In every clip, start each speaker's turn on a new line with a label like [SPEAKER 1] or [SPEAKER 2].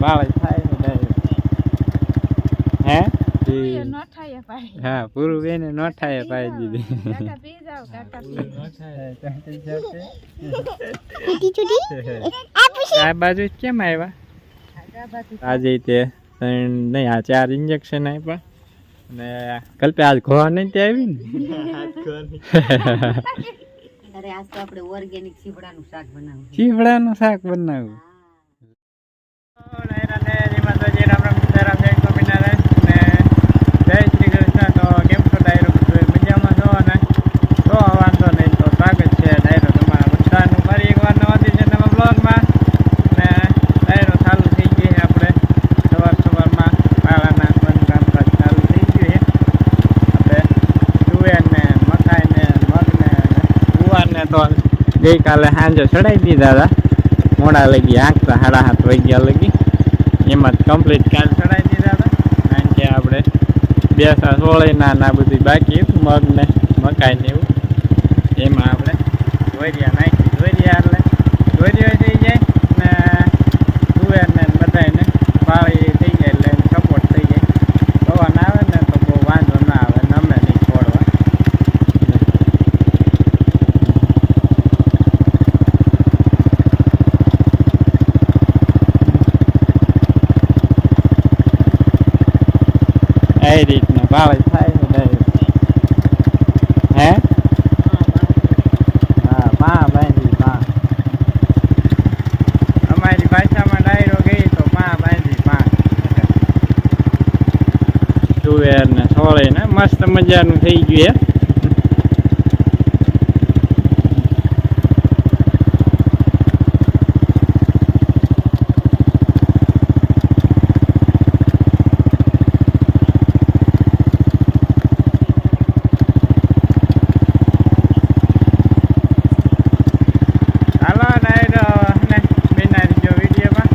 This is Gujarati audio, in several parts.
[SPEAKER 1] પાળે થાય ને ડાયરો હે?
[SPEAKER 2] ભાઈ.
[SPEAKER 1] હા પૂરું બેને નો થાય
[SPEAKER 2] કાકા પી
[SPEAKER 1] આ બાજુ કેમ આવ્યા આજે તે ત્રણ નહીં આ ચાર ઇન્જેક્શન આપ્યા અને કલ્પે આજ ઘોવા નહીં તે આવી ને?
[SPEAKER 3] આજ તો આપણે ઓર્ગેનિક સીવડાનું શાક બનાવવું.
[SPEAKER 1] ચીવડાનું શાક બનાવ્યું રામ રામ સીતારામ જય સ્વામિનારાયણ ને જય શ્રી કૃષ્ણ તો ગઈકાલે સાંજે ચડાવી દીધા હતા મોડા લગી આંખતા સાડા સાત વાગ્યા લગી એમાં કમ્પ્લીટ કાલ ચડાવી દીધા હતા. કારણ કે આપણે બેસા સોળીના ના બધી બાકી મગ ને મકાઈ ને એવું. એમાં આપણે ધોરિયા નાખી ધોરિયા એટલે ધોરિયો થઈ જાય ને તુવેર ને બધાને પાળી થઈ જાય એટલે સપોર્ટ થઈ જાય પવન આવે ને તો બહુ વાંધો ના આવે નમે નહીં છોડવા એ રીતના ભાવે થાય ને હે. હા? પા બાંધી પા અમારી ભાષામાં ડાયરો ગઈ તો પા બાંધી પા તુવેર ને છોળે ને, મસ્ત મજાનું થઈ ગયું હે હાલો ડાયરો ને બેનારી જો વિડીયોમાં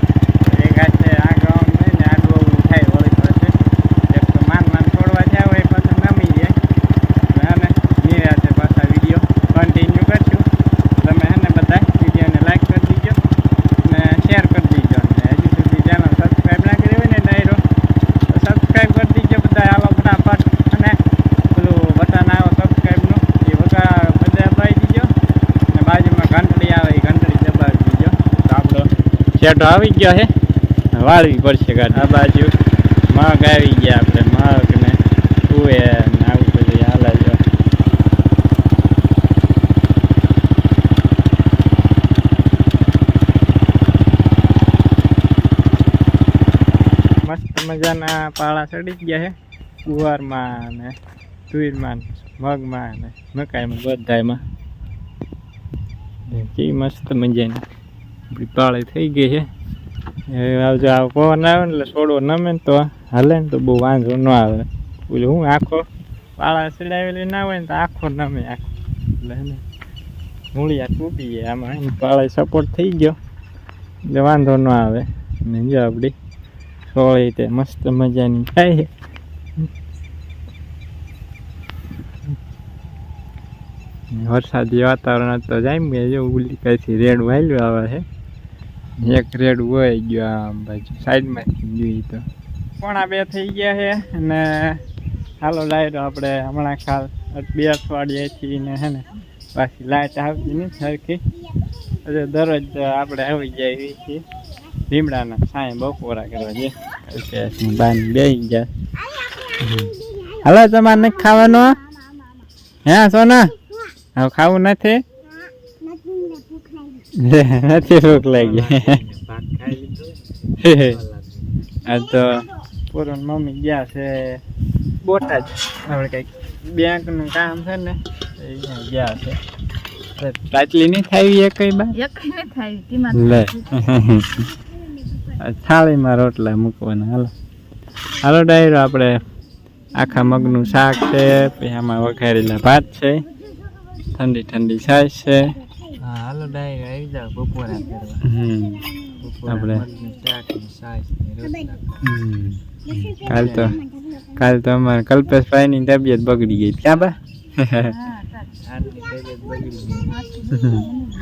[SPEAKER 1] એક આ છે આ ગામ ને ને આડું અવળું થાય વળી પછી એક તો માન માન છોડવા જાય હોય પાછા નમી જાય અને નિરાતે પાછા વીડિયો કન્ટિન્યુ કરશું તમે એને બધા વિડીયોને લાઈક કરી દીજો ને શેર કરી દીજો ને હજી સુધી ચેનલ સબસ્ક્રાઈબ ના કરી હોય ને ડાયરો તો સબસ્ક્રાઈબ કરી દીજો બધા હાલો ફટાફટ અને પેલું બટન આવે સબસ્ક્રાઈબનું એ બધા બધા દબાવી દીજો ને બાજુમાં ઘંટડી આવે એ ઘંટડી દબાવી દીજો તો આપણો શેઠો આવી ગયો છે વાળવી પડશે ગાડી. આ બાજુ. મગ આવી ગયા આપણે. મગ ને તુવેર ને આવું બધું હાલે જો મસ્ત મજાના પાળા ચડી ગયા છે ગુવારમાં ને તુવેરમાં ને મગમાં ને મકાઈમાં બધાયમાં. કેવી મસ્ત મજાની. પાળી થઈ ગઈ છે. આવજો, આ પવન આવે ને એટલે છોડવો નમે ને તો હાલે ને તો બહુ વાંધો ન આવે. પેલું હું આખો પાળા ચડાવેલી ના હોય ને તો આખો નમે આખો. એટલે ને, મૂળિયા તૂટી જાય આમાં પાળે સપોર્ટ થઈ ગયો. એટલે વાંધો ન આવે. ને જો આપણી સોળી તે મસ્ત મજાની થાય છે. વરસાદી વાતાવરણ તો જાય જો ઉલી કઈથી રેડ વાયલું આવે છે. એક રેડ હોય ગયો આમ બાજુ સાઈડમાંથી જોઈ તો. પોણા બે થઈ ગયા છે અને હાલો લાઈટ આપણે હમણાં ખાલ બે અઠવાડિયેથી ને હે ને પાછી લાઈટ આવતી નહીં સરખી એટલે દરરોજ આપણે આવી જાય એવી છીએ લીમડાના સાંય બપોરા કરવા જે બાન બે ગયા. હાલો તમારે નથી ખાવાનું? હે સોના? હવે ખાવું નથી? નથી ભૂખ લાગી. આ તો પૂરણ મમ્મી ગયા છે બોટાદ. આપણે કંઈક બેંકનું કામ છે ને એ ગયા છે. પાટલી નહીં થાવી એ કઈ બા
[SPEAKER 2] એક
[SPEAKER 1] લે. થાળીમાં રોટલા મૂકવાના. હાલો. હાલો ડાયરો આપણે આખા મગનું શાક છે પછી આમાં વઘારેલા ભાત છે ઠંડી ઠંડી છાશ છે.
[SPEAKER 4] હા હાલો ડાયરેક્ટ આવી જાવ બપોરા કરવા.
[SPEAKER 1] હમ આપણે. કાલ તો કાલ તો અમારે કલ્પેશભાઈની તબિયત બગડી ગઈ. ક્યાં બા?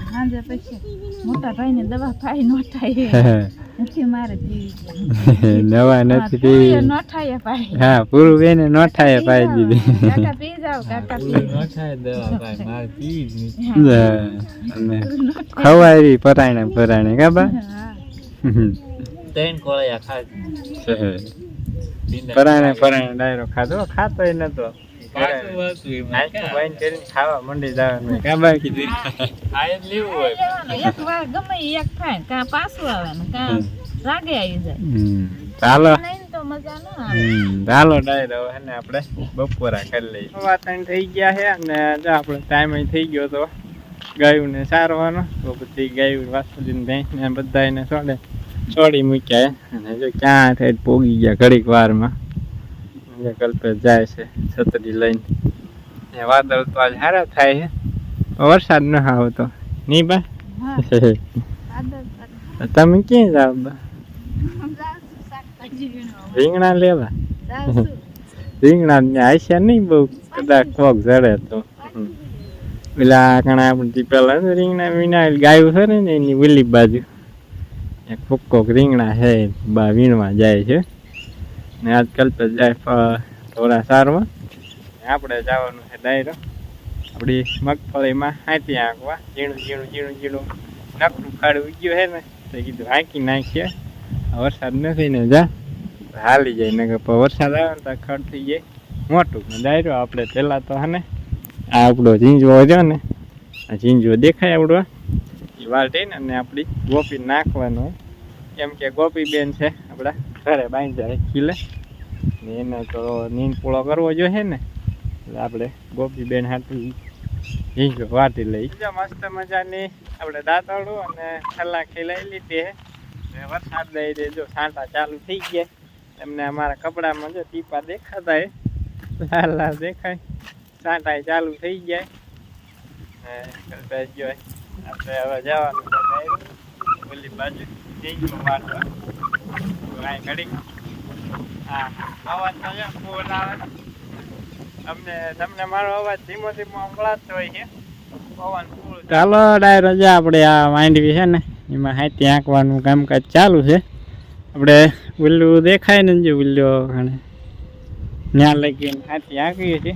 [SPEAKER 2] સાંજે પછી મોટા ભાઈને દવા ખાઈ નો થાય નથી મારે પીવી
[SPEAKER 1] નવા નથી પીવી
[SPEAKER 2] ન થાય પાડી
[SPEAKER 1] હા પૂરું બેને ન થાય પાઈ દીધી
[SPEAKER 2] કાકા પી જાવ કાકા પી
[SPEAKER 4] ન થાય દવા ભાઈ મારે પીવી જ નહીં
[SPEAKER 1] હા, ખવાય. પરાણે પરાણે કા બા
[SPEAKER 2] હા
[SPEAKER 4] ત્રણ કોળિયા ખાધી
[SPEAKER 1] પરાણે પરાણે ડાયરો ખાધો? ખાતો નતો.
[SPEAKER 4] પાછું
[SPEAKER 1] ખાવા મંડી જવાનું. કા કીધું?
[SPEAKER 4] આ લેવું હોય.
[SPEAKER 2] એક વાર ગમે એક ખાય કાં પાછું આવે કાં રાગે આવી જાય.
[SPEAKER 1] ચાલો
[SPEAKER 2] નહીં તો મજા ન આવે.
[SPEAKER 1] હમ, ચાલો ડાયરો હે ને આપણે. બપોરા કરી લઈએ. વાતાવરણ થઈ ગયા છે અને જો આપણે ટાઈમ થઈ ગયો તો ગાયું ને સારવાનો. તો બધી ગાયું વાસુદીન ભેંસ ને બધા એને છોડે છોડી મૂક્યા અને જો ક્યાં થઈ પોગી ગયા ઘડીક વારમાં. જે કલ્પે જાય છે છત્રી લઈને. એ વાદળ તો આજ સારા થાય છે. વરસાદ ન આવતો. નહીં બા. તમે ક્યાં જાઓ બા. રીંગણા લેવા? રીંગણા ને આશા નહીં બહુ? કદાચ કોક જડે તો. પેલા કણા આપણે પેલા રીંગણા વિના ગાયું છે ને એની ઓલી બાજુ. એક કોક કોક રીંગણા છે બા વીણવા જાય છે. ને આજકાલ તો જાય થોડા સારવા આપણે જવાનું છે ડાયરો. આપણી મગફળીમાં હાથી આંકવા ઝીણું ઝીણું ઝીણું ઝીણું. નકરું ખાડું ઉગ્યું છે ને, તો કીધું હાંકી નાખીએ. વરસાદ નથી ને, જા. હાલી જાય ને વરસાદ આવે ને તો ખડ થઈ જાય. મોટું ને ડાયરો, આપણે પહેલાં તો હે ને, આ આપણો ઝીંજવો રહ્યો ને, આ ઝીંજવો દેખાય આપણો. એ વાલટીને અને આપણી ગોપી નાખવાનો. કેમ કે ગોપી બેન છે આપણા. ઘરે જાય ખીલે એને તો નીંદ પૂળો કરવો જોઈએ ને. એટલે આપણે ગોપી બેન હાથું ઝીંજવો વાટી લઈ. જો મસ્ત મજાની આપણે દાંતળું અને છેલ્લા ખીલાઈ લીધી ને વરસાદ દઈ દેજો છાંટા ચાલુ થઈ ગયા. એમને અમારા કપડામાં જો ટીપા દેખાતા હે લાલ લાલ દેખાય. છાંટા ચાલુ થઈ જાય જો આપણે હવે જવાનું ઓલી બાજુ ઝીંગો વાટવા. હા, અવાજ ફૂલ આવે. અમને, તમને મારો અવાજ ધીમો ધીમો સંભળાતો હોય છે. પવન ફૂલ ચાલો, ડાય રજા આપણે આ માંડવી છે ને, એમાં હાથી આંકવાનું કામકાજ ચાલુ છે. આપણે ઉલ્લું દેખાય ને જે ઉલ્લો ઘણે ત્યાં લગીને હાથી આંકીએ છીએ.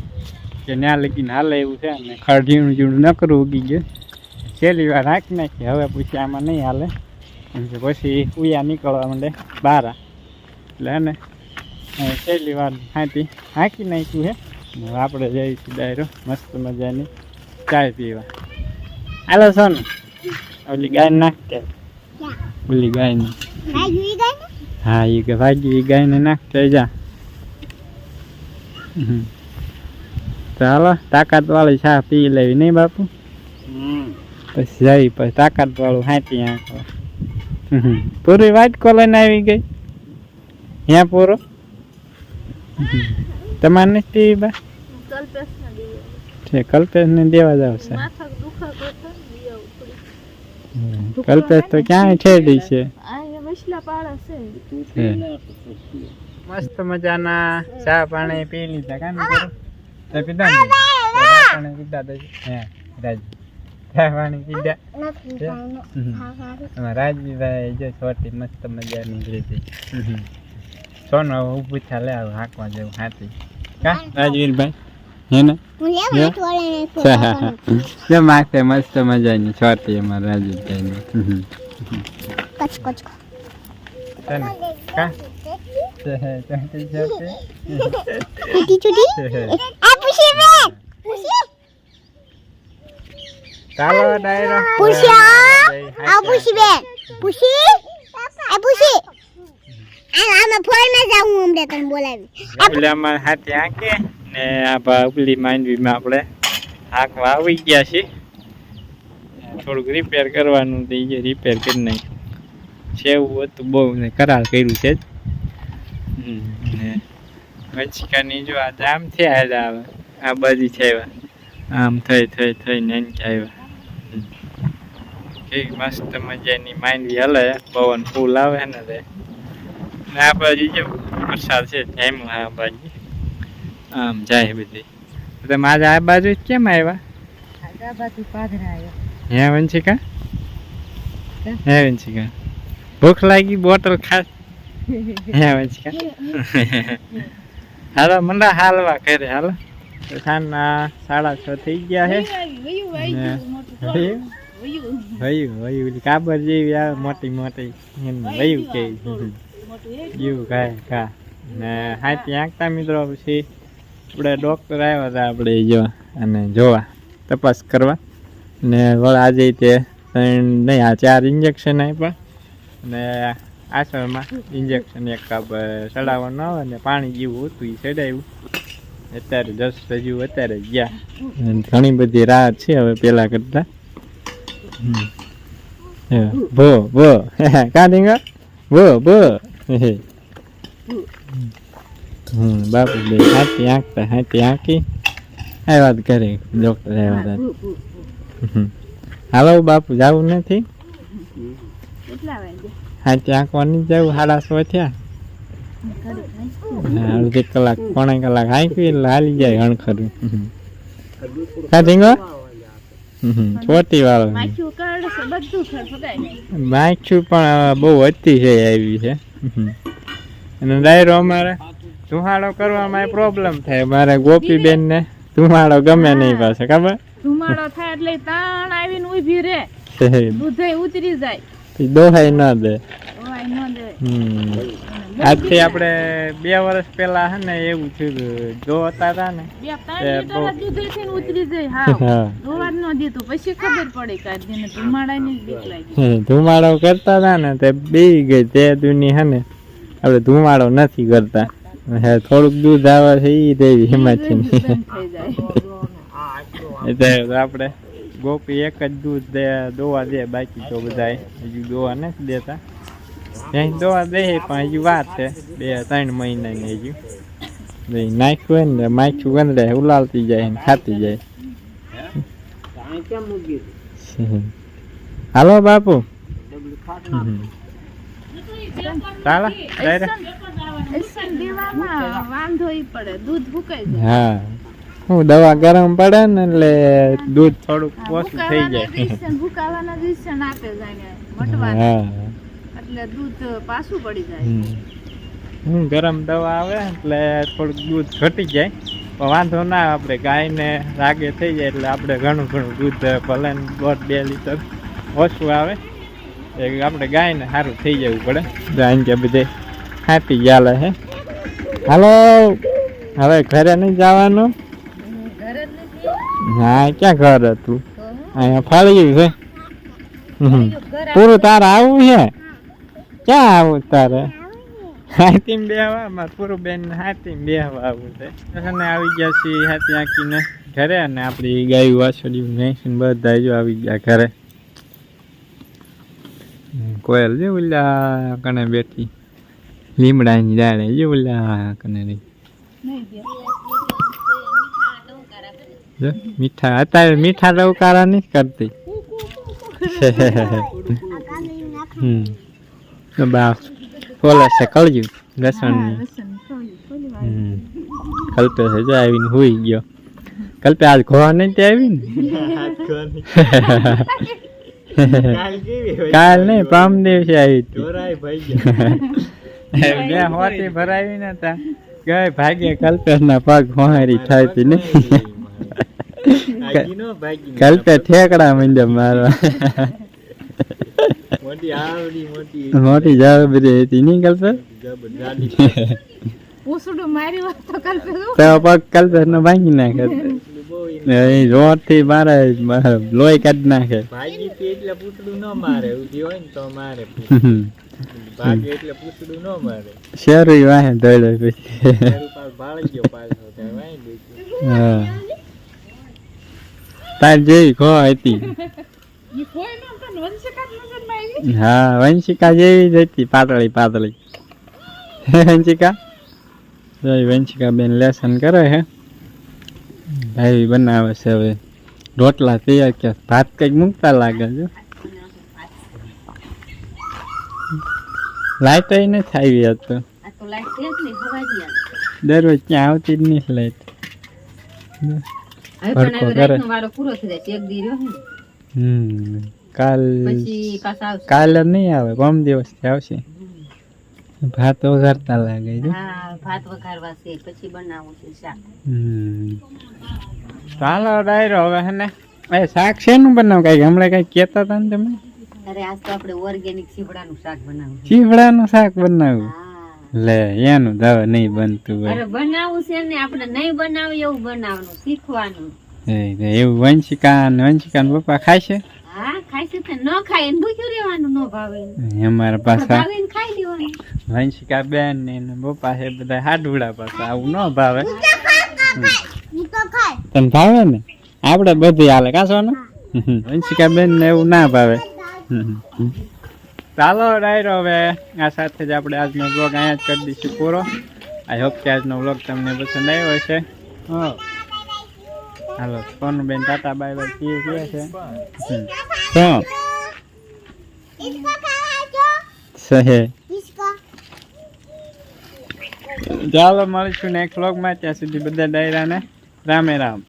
[SPEAKER 1] કે ત્યાં લગીને હાલે એવું છે અને ખડ ઝીણું ઝીણું નકરું ઉગી ગયું. છેલ્લી વાર હાંકી નાખીએ હવે પછી આમાં નહીં હાલે. પછી ઉયા નીકળવા માંડે બારા. એટલે હે ને હવે છેલ્લી વાર હાથી હાંકી નાખ્યું હે. આપણે જઈશું ડાયરો મસ્ત મજાની ચાય પીવા. હાલો સોનું. ઓલી ગાય નાખતે ઓલી ગાયને હા એ કે ભાગી એ ગાયને નાખતે જા. ચાલો તાકાત વાળી ચા પી લેવી નહીં બાપુ? પછી જઈ પછી તાકાત વાળું હાંચી આંખો. પૂરી વાટ કોલર આવી ગઈ? ત્યાં પૂરો. તમારે નથી પીવી બા? કલ્પેશ ને દેવા જાવ છે. કલ્પેશ તો ક્યાંય ઠેડી છે. મસ્ત મજાના ચા પાણી પી લીધા કામ પીધા પાણી પીધા હે, રાજ. હમ. એમાં રાજવીભાઈ જો છોટી મસ્ત મજાની રીતિ. સોનો હવે ઊભું થા લે આવું હાંકવા જેવું હાથી કા? રાજવીરભાઈ હે ને? જો માથે મસ્ત મજાની છોટી અમારા રાજવીરભાઈની છે ને? કા? ચોટી ચોટી ચાલો ડાયરો. એટલે અમારે હાથે આંકે ને આ ઉપલી માંડવીમાં આપણે આંકવા આવી ગયા છે થોડુંક રિપેર કરવાનું તો એ રિપેર કરી નાખ્યું. એવું હતું બહુ ને કરાર કર્યું છે ને વંચિકાની જો આ આમ થયા આવે આ બાજુ છે આમ થઈ થઈ થઈ ને એમ આવ્યા. કેવી મસ્ત મજાની માંડવી હલે. પવન ફૂલ આવે ને તે ને આ બાજુ જો વરસાદ છે એમ આ બાજુ. આમ જાય બધી. તમે આજે આ બાજુ કેમ આવ્યા?
[SPEAKER 3] આગાબાથી પાદરા આવ્યો.
[SPEAKER 1] હે વંશિકા? હે? વંશિકા. ભૂખ લાગી બોટલ ખાસ હે વંશિકા. હાલો મંડા હાલવા ઘરે હાલો. સાંજના સાડા છ થઈ ગયા છે વયું વયું કાબર જેવી આવે મોટી મોટી. એમ વયું કે જીવ ખાય કા ને હા ત્યાં આંકતા મિત્રો પછી આપણે ડૉક્ટર આવ્યા હતા આપણે જો અને જોવા તપાસ કરવા. ને વળ આજે તે નહીં આ ચાર ઇન્જેક્શન આપ્યા. ને આસળમાં ઇન્જેક્શન એક કાપ ચડાવવાનું આવે ને પાણી જેવું હતું એ ચડાવ્યું અત્યારે દસ હજુ અત્યારે ગયા. ઘણી બધી રાહત છે હવે પહેલાં કરતા. હમ. હે, ભો ભો કાં ઢીંગા ભો ભો હે. હમ બાપુ બે હાથી આંકતા હાથી આંકી આવ્યા જ ઘરે ડૉક્ટર હતા હમ. હાલો બાપુ જવું નથી
[SPEAKER 2] કેટલા વાગે
[SPEAKER 1] હાથી આંકવાની જ જવું સાડા સો થયા હા, અડધી કલાક પોણા કલાક હાંક્યું એટલે હાલી જાય હણખરું કા ઢીંગો છોટી વાળો.
[SPEAKER 2] માખ્યું બધું
[SPEAKER 1] પણ બહુ અતિશય આવી છે. અને ડાયરો અમારે ધુમાડો કરવામાં પ્રોબ્લેમ થાય. મારે ગોપીબેન ને ધુમાડો ગમે નહીં પાસે ખબર?
[SPEAKER 2] ધુમાડો થાય એટલે તાણ આવીને ઊભી રે દૂધે ઉતરી જાય.
[SPEAKER 1] દોહાઈ ના દે. આજથી આપણે બે વર્ષ પહેલા હે ને એવું થયું જો હતા તા ને એ ધુમાડો કરતા હતા ને તે બી ગઈ તે દુની હે ને આપણે ધુમાડો નથી કરતા. હે થોડુંક દૂધ આવે છે ઈ દેવી હિમાચી આપણે ગોપી એક જ દૂધ દોવા દે બાકી તો બધા હજુ દોવા નથી દેતા. ત્યાં દોવા દે પણ હજુ વાત છે બે ત્રણ મહિનાની હજુ બે નાખ્યું હોય ને માખ્યું ગંદડે ઉલાલતી જાય ને ખાતી જાય હાલો બાપુ ચાલો હા હું દવા ગરમ પડે ને એટલે દૂધ થોડુંક ઓછું થઈ જાય
[SPEAKER 2] ભૂકાવાના દિવસે જાય
[SPEAKER 1] હા
[SPEAKER 2] એટલે દૂધ પાછું પડી જાય.
[SPEAKER 1] ગરમ દવા આવે એટલે થોડુંક દૂધ ઘટી જાય. પણ વાંધો ના આપણે ગાયને રાગે થઈ જાય એટલે આપણે ઘણું ઘણું દૂધ ભલે દોઢ બે લીટર ઓછું આવે. એ આપણે ગાયને સારું થઈ જવું પડે. ગાય કે બધે હાથી ચાલે હે. હાલો હવે ઘરે નહીં જવાનું? હા ક્યાં ઘર હતું? અહીંયા ફાળી ગયું
[SPEAKER 2] છે.
[SPEAKER 1] પૂરું તારે આવું છે ક્યાં આવું તારે? હાથીમ બેહવા? મારે પૂરું બેન હાથી બેહવા આવું છે. અને આવી ગયા છીએ હાથી આંકીને ઘરે અને આપણી ગાયું વાછડિયું ભેંસું બધા જો આવી ગયા ઘરે. કોયલ જો ઓલા કને બેઠી. લીમડાની ડાળે જો ઓલા કને રહી. મીઠા અત્યારે મીઠા રવકારા નહીં કરતી. હમ. તો બા ફોલે છે કળજ્યું લસણની.
[SPEAKER 2] લસણ
[SPEAKER 1] કલ્પે છે જો આવીને હુઈ ગયો. કલ્પે આજ ઘોવા નહીં તે આવી ને કાલ નહીં પામ દિવસે આવી હતી. ભરાવી નતા તા. ગઈ ભાગ્ય કલ્પેશ ના પગ હોહારી. થાય હતી ને. કલ્પે ઠેકડા મંડ્યા મારવા.
[SPEAKER 4] મોટી આવડી મોટી
[SPEAKER 1] હતી નહીં કલ્પે
[SPEAKER 2] પૂસડું મારી વાત તો કલ્પે
[SPEAKER 1] તો પગ કલ્પેશ ને ભાંગી નાખે જોરથી મારે મારે લોહી કાઢી નાખે
[SPEAKER 4] ભાગી થી એટલે પૂતળું ન મારે ઊભી હોય ને તો મારે ભાગે એટલે પૂતળું ન મારે
[SPEAKER 1] શેરી વાહે દોડે પછી
[SPEAKER 4] ભાળી ગયો પાછો ત્યાં વાઈ
[SPEAKER 1] હા તાર જેવી ખો હતી હા વંશિકા જેવી જ હતી પાતળી પાતળી. વંશિકા? વંશિકા બેન લેસન કરે હે? ભાઈ બનાવે છે હવે. રોટલા તૈયાર કે ભાત કંઈક મૂકતા લાગે છે. લાઈટ નથી આવી હતો તો.
[SPEAKER 3] આ.
[SPEAKER 1] દરરોજ ક્યાં આવતી જ નહીં લાઈટ. ભડકો કરે. હમ. કાલ કાલ નહીં આવે પમ દિવસથી આવશે. ભાત વઘારતા લાગે છે.
[SPEAKER 3] ભાત વઘારવા છે પછી બનાવું છે શાક.
[SPEAKER 1] ચાલો ડાયરો હવે હે ને. એ શાક શેનું બનાવ? કઈ હમણાં કઈ કેતા હતા ને તમે?
[SPEAKER 3] અરે આજ તો આપણે ઓર્ગેનિક ચીવડાનું શાક બનાવવું છે.
[SPEAKER 1] ચીવડાનું શાક બનાવ્યું લે એનું દવા નહીં બનતું
[SPEAKER 3] અરે બનાવવું છે ને આપણે નહીં બનાવીએ એવું બનાવવાનું શીખવાનું.
[SPEAKER 1] એવું વંશિકા ને વંશિકા ને પપ્પા ખાય છે?
[SPEAKER 3] હા ખાય તો ન ખાય એને ભૂખ્યું રહેવાનું ન ભાવે
[SPEAKER 1] અમારા પાછા
[SPEAKER 3] ભાવે ને ખાઈ લેવાનું.
[SPEAKER 1] વંશિકા બેન ને એના પપ્પા છે બધા હાડુડા પાછા આવું ન ભાવે. તને ભાવે ને? આપણે બધી હાલે કાશો ને વંશિકા બેન ને એવું ના ભાવે. ચાલો ડાયરો હવે. આ સાથે જ આપણે આજનો બ્લોગ અહીંયા જ કરી દઈશું પૂરો. આઈ હોપ કે આજનો બ્લોગ તમને પસંદ આવ્યો હશે. હા. હાલો કોણ બેન ટાટા બાય બાય કીએ કહે છે. શું સહે. ચાલો મળીશું નેક્સ્ટ વ્લોગમાં ત્યાં સુધી બધા ડાયરાને રામે રામ.